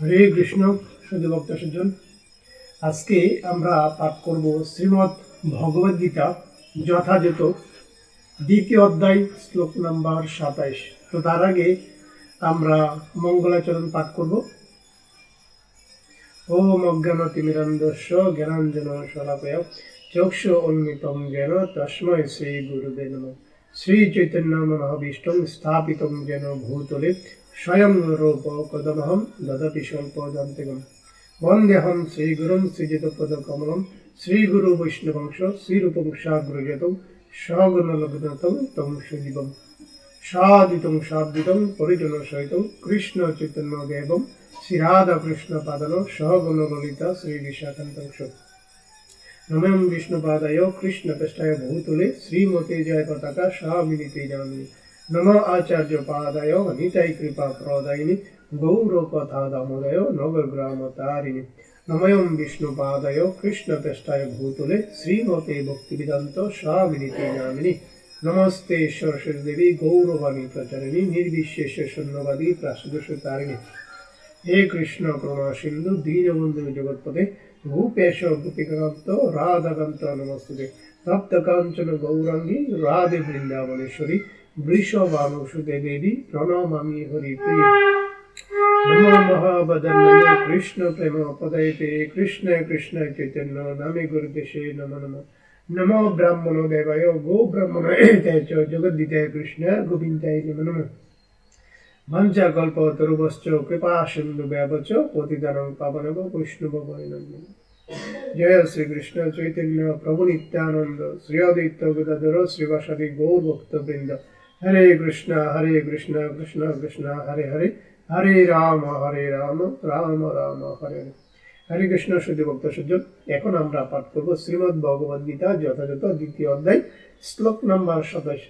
হরে কৃষ্ণ শুধু ভক্ত সজ্জন। আজকে আমরা পাঠ করব শ্রীমৎ ভগবদ গীতা, যথাযথ, দ্বিতীয় অধ্যায়, শ্লোক নাম্বার সাতাইশ। তো তার আগে আমরা মঙ্গলাচরণ পাঠ করব। ওম অজ্ঞানতিমিরন্দস্য জ্ঞানাঞ্জন শলাপয়, চক্ষু উন্মিতং জ্ঞান তস্মৈ শ্রী নমঃ। শ্রী চৈতন্য মহাবিষ্টং স্থাপিতং যেন ভূতলে স্বয়ং রূপ কদমহম দদতি স্বল্প দন্তেগম বন্দেহম শ্রীগুরুম শ্রীজিতপদকমলম শ্রীগুরু বৈষ্ণবংশ শ্রীরূপং সাগ্রজতং সগুণলগ্নতং তং সুজীবম। সাদিতং সাদ্বিতং পরিজন সহিতং কৃষ্ণ চৈতন্য দেবম শ্রীরাধা কৃষ্ণ পাদন সহগুণ ললিতা শ্রী বিশাখান্তংশ নমঃ বিষ্ণুপাদায় কৃষ্ণপৃষ্ঠায় ভূতলে শ্রীমতে জয় পতাকা স্বামিনিতে জামিনী নম আচার্য পাদায় নিতাই কৃপা প্রদায়িনী গৌর দামোদয় নবগ্রাম তারিণী নময়ম বিষ্ণু বিষ্ণুপাদায় কৃষ্ণপৃষ্ঠায় ভূতলে শ্রীমতে ভক্তিবেদান্ত স্বামিনিতে জামিনী নমস্তে সরস্বতী দেবী গৌরবাণী প্রচারিণী নির্বিশেষ শূন্যবাদী প্রাসদস্য তারিণী হে কৃষ্ণ করুণা সিন্ধু দীনবন্ধু জগৎপদে ভূপেশ গোপিকান্ত রাধাকান্ত নমস্তুতে তপ্ত কাঞ্চন গৌরাঙ্গী রাধে বৃন্দাবনেশ্বরী বৃষভানুসুতে দেবী প্রণমামি হরি কৃষ্ণ প্রেম পদয়তে কৃষ্ণ কৃষ্ণ চৈতন্য নামে গুরুদেশে নম নম। নমো ব্রাহ্মণ দেবায় গো ব্রাহ্মণ চ জগদ্দিতায় কৃষ্ণ গোবিন্দায় নম নম। ভঞ্চা কল্প তরুবশ্চ কৃপা সিন্ধু ব্যবচ পতিদানং বৈষ্ণব বৈনন্দন জয় শ্রীকৃষ্ণ চৈতন্য প্রভু নিত্যানন্দ, শ্রী অদ্বৈত গদাধর, শ্রীবাসাদি গৌর ভক্ত বৃন্দ হরে কৃষ্ণ হরে কৃষ্ণ কৃষ্ণ কৃষ্ণ হরে হরে হরে রাম হরে রাম রাম রাম হরে হরে হরে কৃষ্ণ শুদ্ধ ভক্ত সজ্জন এখন আমরা পাঠ করব শ্রীমদ ভগবদ গীতা যথাযথ দ্বিতীয় অধ্যায়, শ্লোক নাম্বার সাতাশ।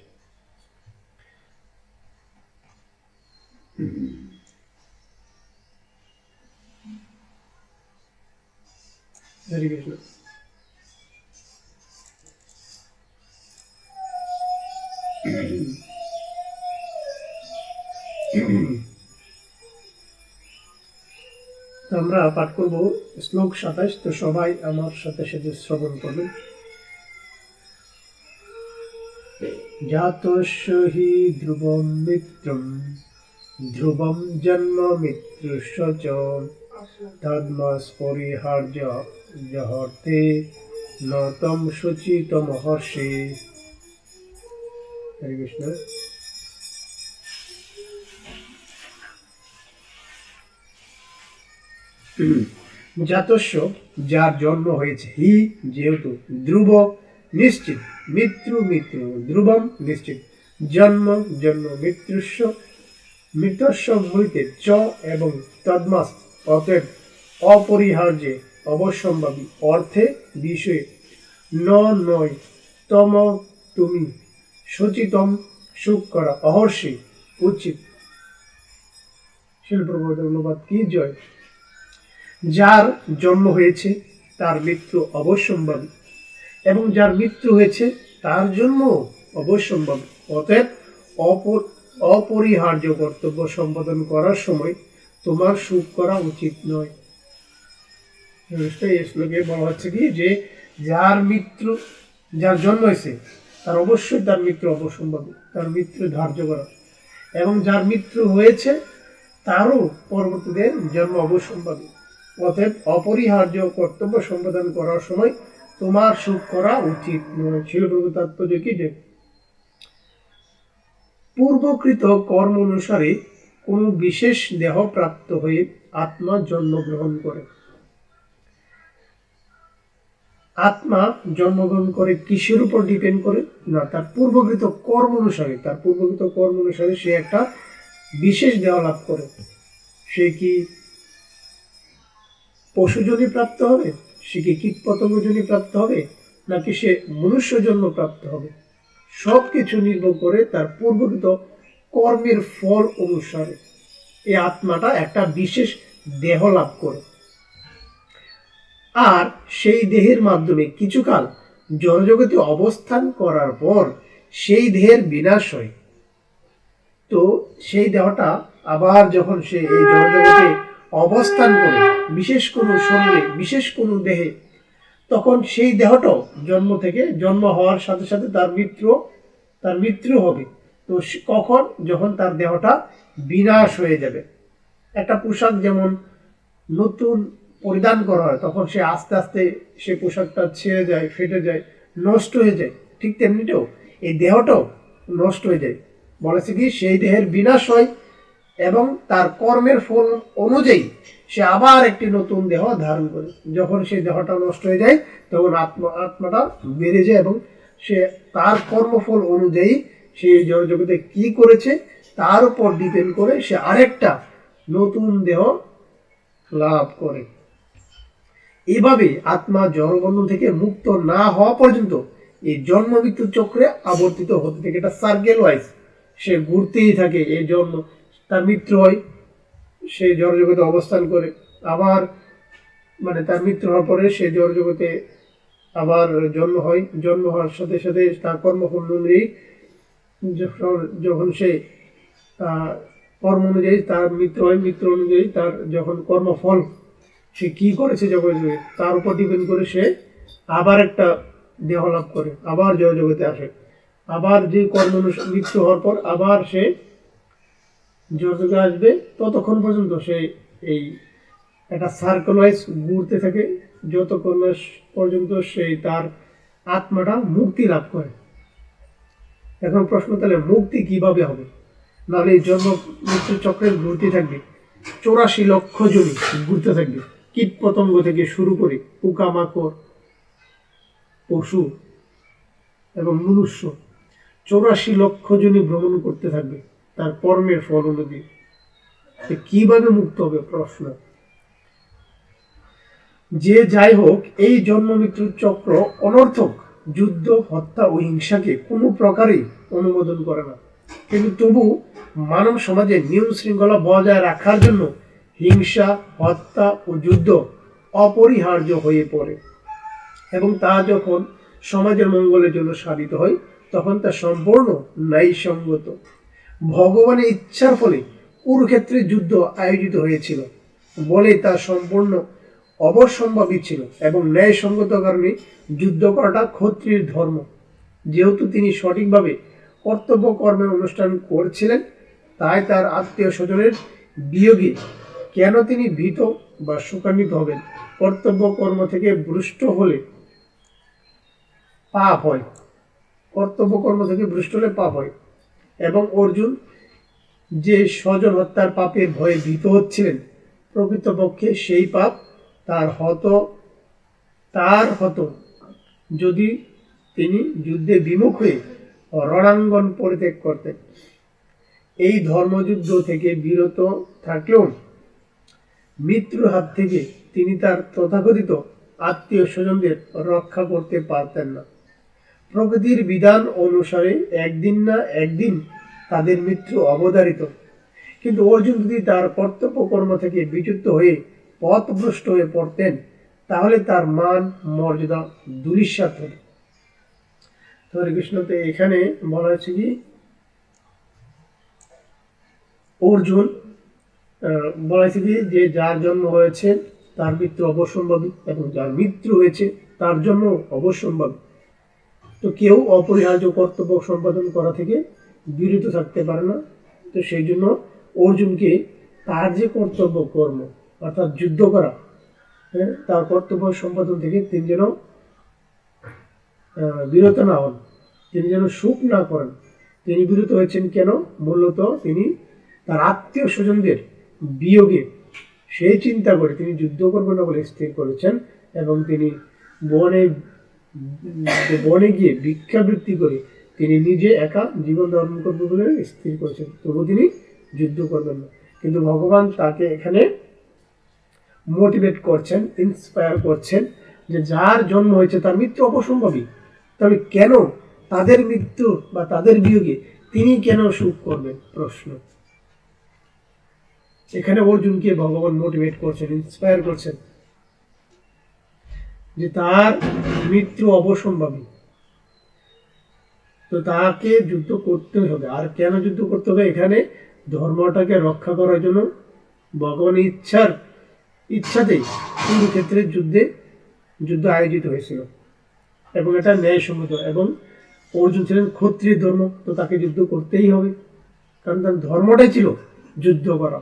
হরে কৃষ্ণ আমরা পাঠ করব শ্লোক সাতাশ। তো সবাই আমার সাথে সাথে শ্রবণ করবেন জাতস্য হি ধ্রুবম মিত্রম, ধ্রুবম জন্ম মিত্রস্য চ তদ্মস্পরিহার্য জহর্তে ন তম শুচিতম হর্ষে হরে কৃষ্ণ। জাতস্য যার জন্ম হয়েছে। হি যেহেতু ধ্রুব, নিশ্চিত মৃত্যু মৃত্যু ধ্রুবম নিশ্চিত। জন্ম জন্ম মৃত্যুস্য, মৃতস্য হইতে চ এবং তদ্মাস। অতএব অপরিহার্যে অবশ্যম্ভাবী অর্থে বিষয়ে ন নয়, তম তুমি সচিতম সুখ করা অহর্ষি উচিত। শিল্পপ্রবোধ অনুবাদ কি জয়? যার জন্ম হয়েছে তার মৃত্যু অবশ্যম্ভাবী। এবং যার মৃত্যু হয়েছে তার জন্য অবশ্যম্ভাবী। অতএব অপর অপরিহার্য কর্তব্য সম্পাদন করার সময় তোমার সুখ করা উচিত নয়। শ্লোকে বলা হচ্ছে কি? যে যার মৃত্যু যার জন্ম হয়েছে, তার অবশ্যই তার মৃত্যু অবসম্ভাবী তার মৃত্যু ধার্য করা। এবং যার মৃত্যু হয়েছে, তারও পরবর্তীতে জন্ম অবসম্ভাবী অতএব অপরিহার্য কর্তব্য সম্পাদন করার সময় তোমার সুখ করা উচিত নয়। শিলপ্রভু তাৎপর্য কি? যে পূর্বকৃত কর্ম অনুসারে কোনো বিশেষ দেহ প্রাপ্ত হয়ে আত্মা জন্মগ্রহণ করে। আত্মা জন্মগ্রহণ করে কিসের উপর ডিপেন্ড করে? না, তার পূর্বকৃত কর্ম অনুসারে, তার পূর্বকৃত কর্ম অনুসারে সে একটা বিশেষ দেহ লাভ করে। সে কি পশুজনী প্রাপ্ত হবে, সে কি কীট পতঙ্গজনী প্রাপ্ত হবে, নাকি সে মনুষ্য জন্ম প্রাপ্ত হবে? সব কিছু নির্ভর করে তার পূর্বকৃত কর্মের ফল অনুসারে। এই আত্মাটা একটা বিশেষ দেহ লাভ করে। আর সেই দেহের মাধ্যমে কিছুকাল জনজগতে অবস্থান করার পর সেই দেহের বিনাশ হয়। তো সেই দেহটা আবার যখন সে এই জনজগতে অবস্থান করে, বিশেষ কোনো শরীরে, বিশেষ কোনো দেহে, তখন সেই দেহটাও জন্ম থেকে জন্ম হওয়ার সাথে সাথে তার মৃত্যু তার মৃত্যু হবে। তো কখন? যখন তার দেহটা বিনাশ হয়ে যাবে। একটা পোশাক যেমন নতুন পরিধান করা হয়, তখন সে আস্তে আস্তে সে পোশাকটা ছেড়ে যায়, ফেটে যায়, নষ্ট হয়ে যায়। ঠিক তেমনিটাও এই দেহটাও নষ্ট হয়ে যায়। বলেছে কি, সেই দেহের বিনাশ হয় এবং তার কর্মের ফল অনুযায়ী সে আবার একটি নতুন দেহ ধারণ করে। যখন সেই দেহটা নষ্ট হয়ে যায়, তখন আত্মা, আত্মাটা বেড়ে যায় এবং সে তার কর্মফল অনুযায়ী সে জগতে কি করেছে, তার উপর ডিপেন্ড করে সে আরেকটা নতুন দেহ লাভ করে। এভাবে আত্মা জড়বন্ধন থেকে মুক্ত না হওয়া পর্যন্ত এই জন্ম মৃত্যু চক্রে আবর্তিত হতে থাকে। এটা সার্কেল ওয়াইজ সে ঘুরতেই থাকে, এই জন্ম তার মিত্র হয়, সে জড়জগতে অবস্থান করে। আবার মানে তার মৃত্যু হওয়ার পরে সে জড়জগতে আবার জন্ম হয়। জন্ম হওয়ার সাথে সাথে তার কর্মফল অনুযায়ী যখন সে কর্ম অনুযায়ী তার মিত্র হয় মিত্র অনুযায়ী তার যখন কর্মফল, সে কি করেছে জগতে? তার উপর ডিপেন্ড করে সে আবার একটা দেহ লাভ করে, আবার জয় জগতে আসে। আবার যে কর্ম মৃত্যু হওয়ার পর আবার সে জগতে আসবে, ততক্ষণ পর্যন্ত সে এই একটা সার্কেল ঘুরতে থাকে যতক্ষণ পর্যন্ত সে তার আত্মাটা মুক্তি লাভ করে। এখন প্রশ্ন তাহলে, মুক্তি কীভাবে হবে? নাহলে এই জন্ম মৃত্যু চক্রের ঘুরতে থাকবে, চৌরাশি লক্ষ জমি ঘুরতে থাকবে, কীট পতঙ্গ থেকে শুরু করে পোকামাকড় পশু এবং মনুষ্য, চৌরাশি লক্ষ জনই ভ্রমণ করতে থাকবে। তার কর্মের ফল অনুযায়ী। সে কীভাবে মুক্ত হবে, প্রশ্ন। যে যাই হোক, এই জন্ম মৃত্যুর চক্র অনর্থক। যুদ্ধ, হত্যা ও হিংসাকে কোনো প্রকারেই অনুমোদন করে না। কিন্তু তবু মানব সমাজে নিয়ম শৃঙ্খলা বজায় রাখার জন্য হিংসা, হত্যা ও যুদ্ধ অপরিহার্য হয়ে পড়ে। এবং তা যখন সমাজের মঙ্গলের জন্য সাধিত হয়, তখন তা সম্পূর্ণ ন্যায়সঙ্গত। ভগবানের ইচ্ছার ফলে কুরুক্ষেত্রে যুদ্ধ আয়োজিত হয়েছিল। বলে তা সম্পূর্ণ অবশ্যম্ভাবী ছিল এবং ন্যায়সঙ্গত কারণে যুদ্ধ করাটা ক্ষত্রির ধর্ম। যেহেতু তিনি সঠিকভাবে কর্তব্য কর্মের অনুষ্ঠান করছিলেন, তাই তার আত্মীয় স্বজনের বিয়োগে কেন তিনি ভীত বা শোকান্বিত হবেন? কর্তব্য কর্ম থেকে ভ্রষ্ট হলে পাপ হয়। কর্তব্য কর্ম থেকে ভ্রষ্ট হলে পাপ হয়। এবং অর্জুন যে স্বজন হত্যার পাপে ভয়ে ভীত হচ্ছিলেন, প্রকৃতপক্ষে সেই পাপ তার হত তার হত। যদি তিনি যুদ্ধে বিমুখ হয়ে রণাঙ্গন পরিত্যাগ করতেন, এই ধর্মযুদ্ধ থেকে বিরত থাকলেও মৃত্যুর হাত থেকে তিনি তার তথাকথিত আত্মীয় স্বজনদের রক্ষা করতে পারতেন না। প্রকৃতির বিধান অনুসারে একদিন না একদিন তাদের মৃত্যু অবধারিত। কিন্তু অর্জুন যদি তার কর্তব্য কর্ম থেকে বিচ্যুত হয়ে পথভ্রষ্ট হয়ে পড়তেন, তাহলে তার মান, মর্যাদা দুলিশ্বাত হতো। কৃষ্ণতে এখানে বলা হয়েছে কি, অর্জুন বলা হয়েছে কি, যে যার জন্ম হয়েছে তার মৃত্যু অবশ্যম্ভাবী এবং যার মৃত্যু হয়েছে তার জন্য অবশ্যম্ভাবী তো কেউ অপরিহার্য কর্তব্য সম্পাদন করা থেকে বিরত থাকতে পারে না। তো সেই জন্য অর্জুনকে তার যে কর্তব্য কর্ম অর্থাৎ যুদ্ধ করা হ্যাঁ, তার কর্তব্য সম্পাদন থেকে তিনি যেন বিরত না হন তিনি যেন সুখ না করেন। তিনি বিরত হয়েছেন কেন? মূলত তিনি তার আত্মীয় স্বজনদের বিয়োগে সেই চিন্তা করে তিনি যুদ্ধ করবেন না বলে স্থির করেছেন এবং তিনি বনে বনে গিয়ে ভিক্ষাবৃত্তি করে তিনি নিজে একা জীবন ধারণ করবে বলে স্থির করেছেন। তবু তিনি যুদ্ধ করবেন না। কিন্তু ভগবান তাকে এখানে মোটিভেট করছেন ইন্সপায়ার করছেন যে যার জন্ম হয়েছে তার মৃত্যু অপসম্ভবী তবে কেন তাদের মৃত্যু বা তাদের বিয়োগে তিনি কেন সুখ করবেন? প্রশ্ন। এখানে অর্জুনকে ভগবান মোটিভেট করছেন ইন্সপায়ার করছেন। যে তার মৃত্যু অবসম্ভাবী। তো তাকে যুদ্ধ করতে হবে। আর কেন যুদ্ধ করতে হবে? এখানে ধর্মটাকে রক্ষা করার জন্য ভগবানের ইচ্ছার, ইচ্ছাতেই কুরুক্ষেত্রের যুদ্ধে, যুদ্ধ আয়োজিত হয়েছিল। এবং এটা ন্যায়সম্মত এবং অর্জুন ছিলেন ক্ষত্রিয় ধর্ম, তো তাকে যুদ্ধ করতেই হবে। কারণ তার ধর্মটাই ছিল যুদ্ধ করা।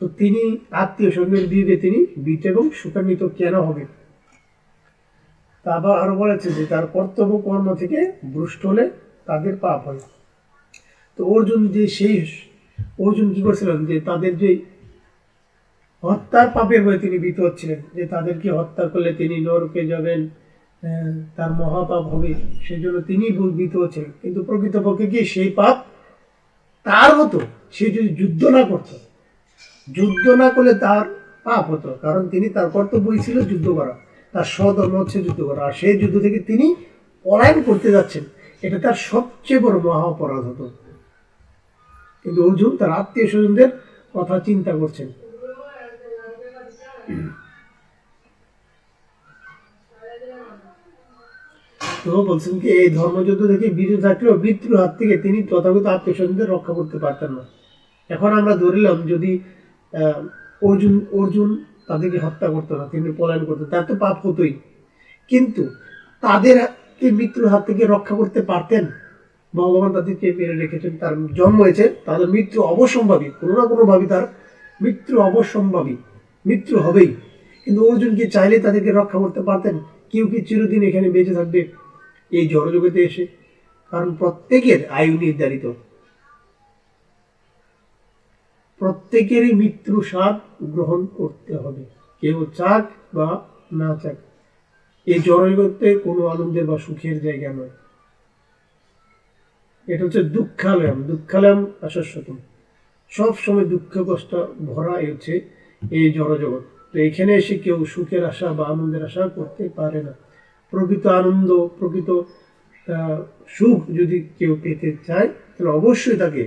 তো তিনি আত্মীয় স্বজনের বিয়ে তিনি বিট এবং সুখান্বিত কেন হবে? আবার আরও বলেছে যে, তার কর্তব্য কর্ম থেকে ভ্রষ্ট হলে তাদের পাপ হয়। তো অর্জুন যে সেই, অর্জুন কি করছিলেন? যে তাদের যে হত্যার পাপের হয়ে তিনি ভীত হচ্ছিলেন, যে তাদেরকে হত্যা করলে তিনি নরকে যাবেন তার মহাপাপ হবে সেই জন্য তিনি ভীত হচ্ছিলেন। কিন্তু প্রকৃতপক্ষে কি সেই পাপ তার হতো সে যদি যুদ্ধ না করতো যুদ্ধ না করলে তার পাপ হতো, কারণ তিনি তার কর্তব্যই ছিল যুদ্ধ করা, তার স্বধর্ম হচ্ছে যুদ্ধ করা, আর সেই যুদ্ধ থেকে তিনি পলায়ন করতে যাচ্ছেন, এটা তার সবচেয়ে বড় মহা অপরাধ হতো। কিন্তু অর্জুন তার আত্মীয় স্বজনদের কথা চিন্তা করছেন। বলছেন কি, এই ধর্মযুদ্ধ থেকে বিরত থাকলেও মৃত্যুর হাত থেকে তিনি তথাগত আত্মীয় স্বজনদের রক্ষা করতে পারতেন না। এখন আমরা ধরিলাম যদি অর্জুন অর্জুন তাদেরকে হত্যা করতো না, তিনি পলায়ন করতেন তার তো পাপ হতোই। কিন্তু তাদেরকে মৃত্যুর হাত থেকে রক্ষা করতে পারতেন, ভগবান তাদেরকে মেরে রেখেছেন, তার জন্ম হয়েছে তাদের মৃত্যু অবসম্ভাবী কোনো না কোনোভাবে তার মৃত্যু অবসম্ভাবী মৃত্যু হবেই। কিন্তু অর্জুন কি চাইলে তাদেরকে রক্ষা করতে পারতেন? কেউ কি চিরদিন এখানে বেঁচে থাকবে? এই জড়জগতে এসে, কারণ প্রত্যেকের আয়ু নির্ধারিত। প্রত্যেকেরই মৃত্যু স্বাদ গ্রহণ করতে হবে। কেউ চাক বা না চাক। এই জড়জগতে কোনো আনন্দের বা সুখের জায়গা নয়। এটা হচ্ছে দুঃখালয়ম। দুঃখালয়ম আশাশ্বতম সব সময় দুঃখ, কষ্ট, ভরা হচ্ছে এই জড়জগৎ। তো এখানে এসে কেউ সুখের আশা বা আনন্দের আশা করতে পারে না। প্রকৃত আনন্দ, প্রকৃত সুখ যদি কেউ পেতে চায় তাহলে অবশ্যই তাকে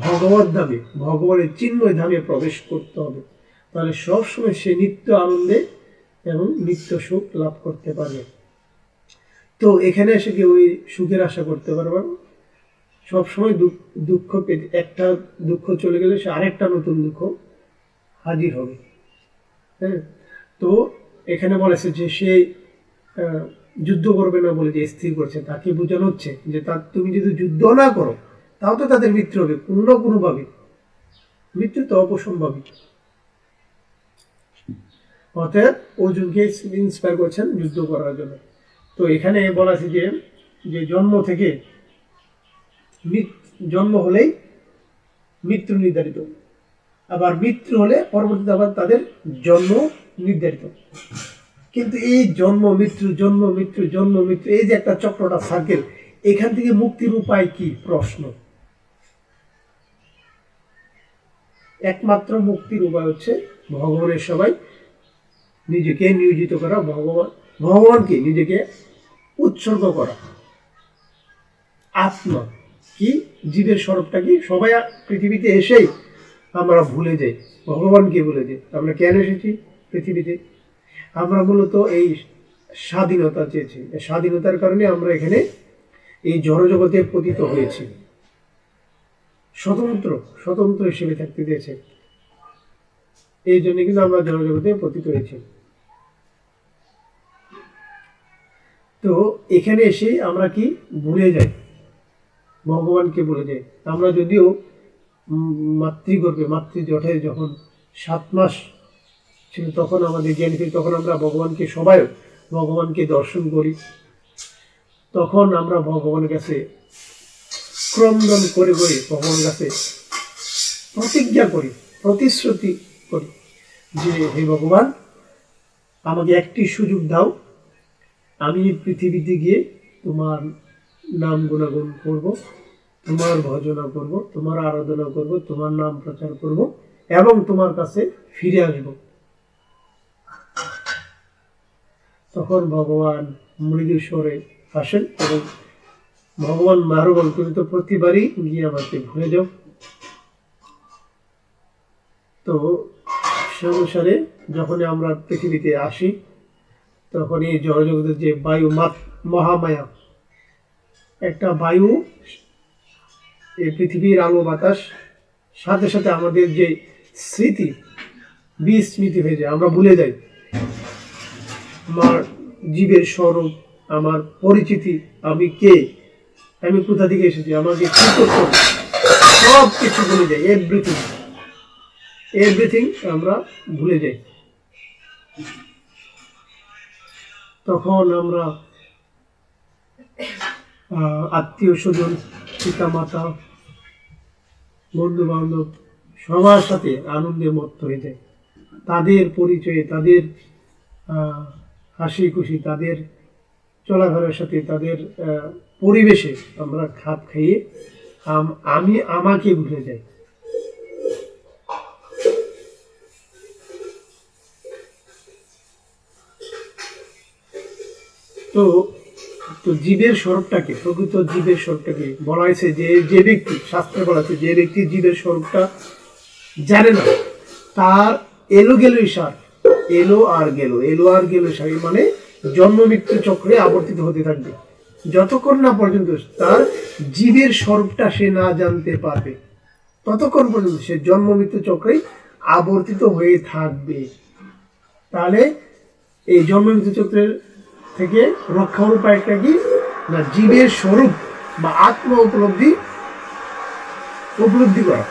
ভগবত ধামে, ভগবানের চিন্ময় ধামে প্রবেশ করতে হবে। তাহলে সবসময় সে নিত্য আনন্দে এবং নিত্য সুখ লাভ করতে পারবে। তো এখানে এসে কেউ ওই সুখের আশা করতে পারবে না। সবসময় দুঃখ পেতে একটা দুঃখ চলে গেলে সে আরেকটা নতুন দুঃখ হাজির হবে। হ্যাঁ? তো এখানে বলেছে যে সে যুদ্ধ করবে না বলে যে স্থির করছে, তাকে বোঝানো হচ্ছে যে তার তুমি যদি যুদ্ধ না করো তাও তো তাদের মৃত্যু হবে, কোনো কোনোভাবে। মৃত্যু তো অপসম্ভাবী। অতএব অর্জুনকে ইন্সপায়ার করছেন যুদ্ধ করার জন্য। তো এখানে বলা আছে যে যে জন্ম থেকে জন্ম হলেই মৃত্যু নির্ধারিত। আবার মৃত্যু হলে পরবর্তীতে আবার তাদের জন্ম নির্ধারিত। কিন্তু এই জন্ম, মৃত্যু জন্ম মৃত্যু জন্ম, মৃত্যু, এই যে একটা চক্রটা সার্কেল এখান থেকে মুক্তির উপায় কি? প্রশ্ন। একমাত্র মুক্তির উপায় হচ্ছে ভগবানের সবাই নিজেকে নিয়োজিত করা, ভগবান ভগবানকে নিজেকে উৎসর্গ করা। আত্মা কি? জীবের স্বরূপটা কি? সবাই পৃথিবীতে এসেই আমরা ভুলে যাই। ভগবানকে ভুলে যাই। আমরা কেন এসেছি পৃথিবীতে? আমরা মূলত এই স্বাধীনতা চেয়েছি। স্বাধীনতার কারণে আমরা এখানে এই জড়জগতে পতিত হয়েছি। স্বতন্ত্র স্বতন্ত্র হিসেবে থাকতে দিয়েছে। এই জন্য কিন্তু আমরা জড়জগতে পতিত হয়েছি। তো এখানে এসে আমরা কি ভুলে যাই? ভগবানকে ভুলে যাই। আমরা যদিও মাতৃগর্ভে মাতৃজঠে যখন সাত মাস ছিল তখন আমাদের জ্ঞান ফিরে, তখন আমরা ভগবানকে সবাই ভগবানকে দর্শন করি। তখন আমরা ভগবানের কাছে ক্রন্দন করে করে ভগবানের কাছে প্রতিজ্ঞা করি, প্রতিশ্রুতি করি যে, হে ভগবান, আমাকে একটি সুযোগ দাও। আমি পৃথিবীতে গিয়ে তোমার নাম গুণাগুণ করব, তোমার ভজনা করব, তোমার আরাধনা করব, তোমার নাম প্রচার করব এবং তোমার কাছে ফিরে আসব। তখন ভগবান মৃদু স্বরে আসেন এবং ভগবান মারো বল তুমি তো প্রতিবারই গিয়ে আমাকে ভুলে যাও। তো সে অনুসারে যখন আমরা পৃথিবীতে আসি তখন এই জড়জগতের যে বায়ু মহামায়া, একটা বায়ু, এই পৃথিবীর আলো বাতাস, সাথে সাথে আমাদের যে স্মৃতি বিস্মৃতি হয়ে যায়, আমরা ভুলে যাই। আমার জীবের স্বরূপ, আমার পরিচিতি, আমি কে? আমি কোথা থেকে এসেছি? আমাকে কি করতে হবে? সব কিছু ভুলে যাই এভরিথিং এভরিথিং আমরা ভুলে যাই। তখন আমরা আত্মীয় স্বজন পিতা মাতা বন্ধু বান্ধব সবার সাথে আনন্দে মত্ত হয়ে যায় তাদের পরিচয়ে, তাদের হাসি খুশি, তাদের চলাফেরার সাথে, তাদের পরিবেশে আমরা খাপ খাইয়ে আমি আমাকে ভুলে যাই। তো তো জীবের স্বরূপটাকে, প্রকৃত জীবের স্বরূপটাকে বলা হয়েছে যে যে ব্যক্তি, শাস্ত্রে বলা হয়েছে যে ব্যক্তি জীবের স্বরূপটা জানে না, তার এলো গেল সার। এলো আর গেল। এলো আর গেল সার মানে জন্ম, মৃত্যু চক্রে আবর্তিত হতে থাকবে। যতক্ষণ না পর্যন্ত তার জীবের স্বরূপটা সে না জানতে পারবে, ততক্ষণ পর্যন্ত সে জন্ম, মৃত্যু চক্রেই আবর্তিত হয়ে থাকবে। তাহলে এই জন্ম, মৃত্যু চক্রের থেকে রক্ষার উপায়টা কি? না, জীবের স্বরূপ বা আত্ম উপলব্ধি উপলব্ধি করা।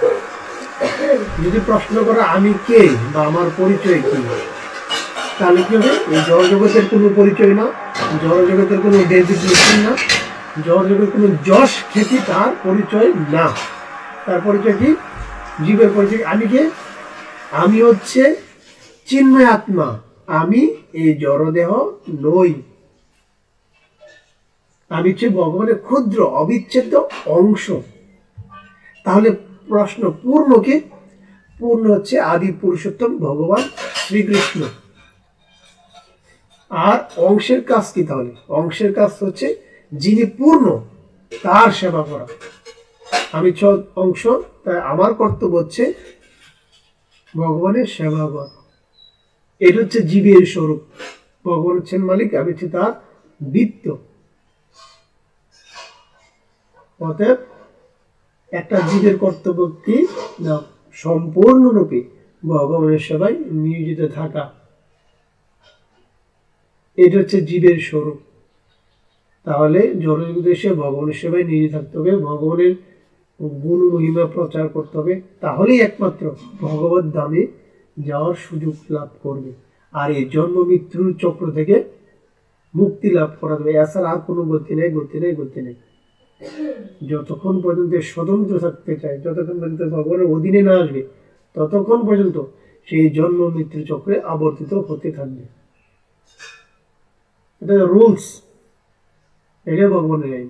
যদি প্রশ্ন করা, আমি কে? বা, আমার পরিচয় কি? তাহলে কি হবে এই জড়জগতের কোনো পরিচয় না জড়জগতের কোনো ডেজিগনেশন না জড়জগতের কোনো যশ খ্যাতি তার পরিচয় না। তার পরিচয় কি? জীবের পরিচয় আমি কে? আমি হচ্ছে চিন্ময় আত্মা। আমি এই জড়দেহ নই। আমি হচ্ছে ভগবানের ক্ষুদ্র, অবিচ্ছেদ্য অংশ। তাহলে প্রশ্ন পূর্ণকে পূর্ণ হচ্ছে আদি পুরুষোত্তম ভগবান শ্রীকৃষ্ণ। আর অংশের কাজ কি তাহলে? অংশের কাজ হচ্ছে যিনি পূর্ণ, তার সেবা করা। আমি ছ অংশ, তাই আমার কর্তব্য হচ্ছে ভগবানের সেবা করা। এটা হচ্ছে জীবের স্বরূপ। ভগবান হচ্ছেন মালিক, আমি হচ্ছে তার বৃত্ত। অতএব একটা জীবের কর্তব্য কি? না, সম্পূর্ণরূপে ভগবানের সেবায় নিয়োজিত থাকা। এটা হচ্ছে জীবের স্বরূপ। তাহলে জনজগতে এসে ভগবানের সেবায় নিয়োজিত থাকতে হবে, ভগবানের গুণ মহিমা প্রচার করতে হবে। তাহলেই একমাত্র ভগবত দামে যাওয়ার সুযোগ লাভ করবে। আর এই জন্ম মৃত্যুর চক্র থেকে মুক্তি লাভ করা যাবে। এছাড়া আর কোনো গতি নেই গতি নেই গতি নেই। যতক্ষণ পর্যন্ত স্বতন্ত্র থাকতে চায়, যতক্ষণ পর্যন্ত ভগবানের অধীনে না আসবে, ততক্ষণ পর্যন্ত সেই জন্ম মৃত্যু চক্রে আবর্তিত হতে থাকবে। এটা রুলস। এটা ভগবানের আইন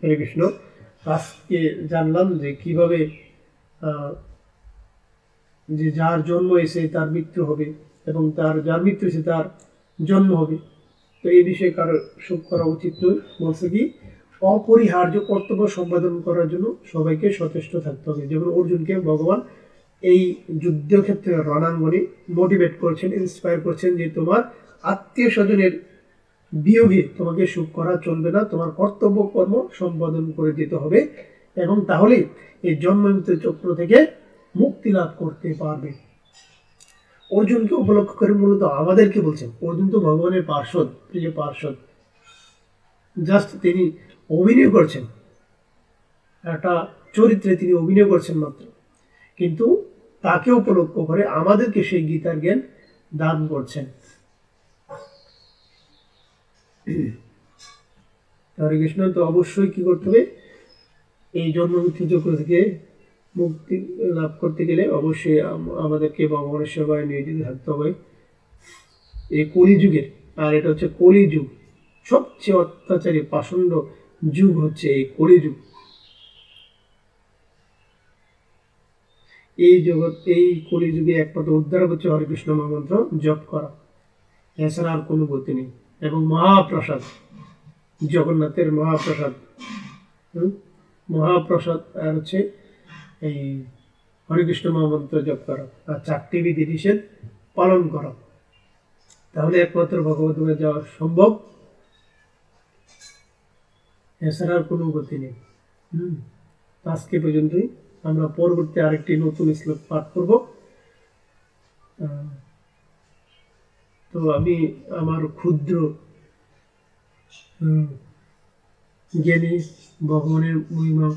হরে কৃষ্ণ, আজকে জানলাম যে কীভাবে যে যার জন্ম এসে তার মৃত্যু হবে এবং তার যার মৃত্যু এসে তার জন্ম হবে। তো এই বিষয়ে কারও শোক করা উচিত নয়। বলছে কি, অপরিহার্য কর্তব্য সম্পাদন করার জন্য সবাইকে সচেষ্ট থাকতে হবে। যেমন অর্জুনকে ভগবান এই যুদ্ধক্ষেত্রে রণাঙ্গনে মোটিভেট করছেন ইন্সপায়ার করছেন যে তোমার আত্মীয় স্বজনের বিয়োগে তোমাকে সুখ করা চলবে না, তোমার কর্তব্য, কর্ম সম্পাদন করে দিতে হবে এবং তাহলে এই জন্ম চক্র থেকে মুক্তি লাভ করতে পারবে। অর্জুনকে উপলক্ষ করে মূলত আমাদেরকে বলছেন, অর্জুন তো ভগবানের পার্শ্বদ, প্রিয় পার্শ্বদ। জাস্ট তিনি অভিনয় করছেন। একটা চরিত্রে তিনি অভিনয় করছেন মাত্র। কিন্তু তাকে উপলক্ষ করে আমাদেরকে সেই গীতার জ্ঞান দান করছেন। হরে কৃষ্ণ, তো অবশ্যই কি করতে হবে? এই জন্ম মৃত্যু চক্র থেকে মুক্তি লাভ করতে গেলে অবশ্যই আমাদেরকে ভগবানের সেবায় নিয়োজিত থাকতে হবে। এই কলিযুগের, আর এটা হচ্ছে কলিযুগ। সবচেয়ে অত্যাচারী, পাষণ্ড যুগ হচ্ছে এই কলিযুগ। এই জগৎ, এই কলিযুগে একমাত্র উদ্ধার হচ্ছে হরিকৃষ্ণ মহামন্ত্র, জপ করা। এছাড়া আর কোনো গতি নেই। এবং মহাপ্রসাদ, জগন্নাথের মহাপ্রসাদ? মহাপ্রসাদ আর হচ্ছে এই হরিকৃষ্ণ মহামন্ত্র জপ করা আর চারটি বিধি নিষেধ পালন করা। তাহলে একমাত্র ভগবত যাওয়া সম্ভব। এছাড়া আর কোনো গতি নেই। হুম? আজকে পর্যন্তই। আমরা পরবর্তী আরেকটি নতুন শ্লোক পাঠ করব। তো আমি আমার ক্ষুদ্র জ্ঞানী ভগবানের মহিমা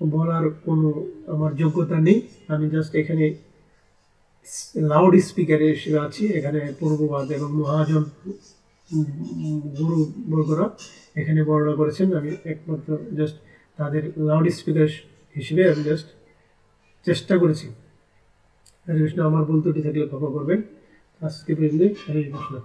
বলার কোনো আমার যোগ্যতা নেই। আমি জাস্ট এখানে লাউড স্পিকারে হিসেবে আছি। এখানে পূর্ববাদ এবং মহাজন গুরু বর্গরা এখানে বর্ণনা করেছেন। আমি একমাত্র জাস্ট তাদের লাউড স্পিকার হিসেবে আমি জাস্ট চেষ্টা করেছি। হরে কৃষ্ণ, আমার বন্ধুটি থাকলে ক্ষমা করবেন। আজকে পর্যন্ত হরে কৃষ্ণ।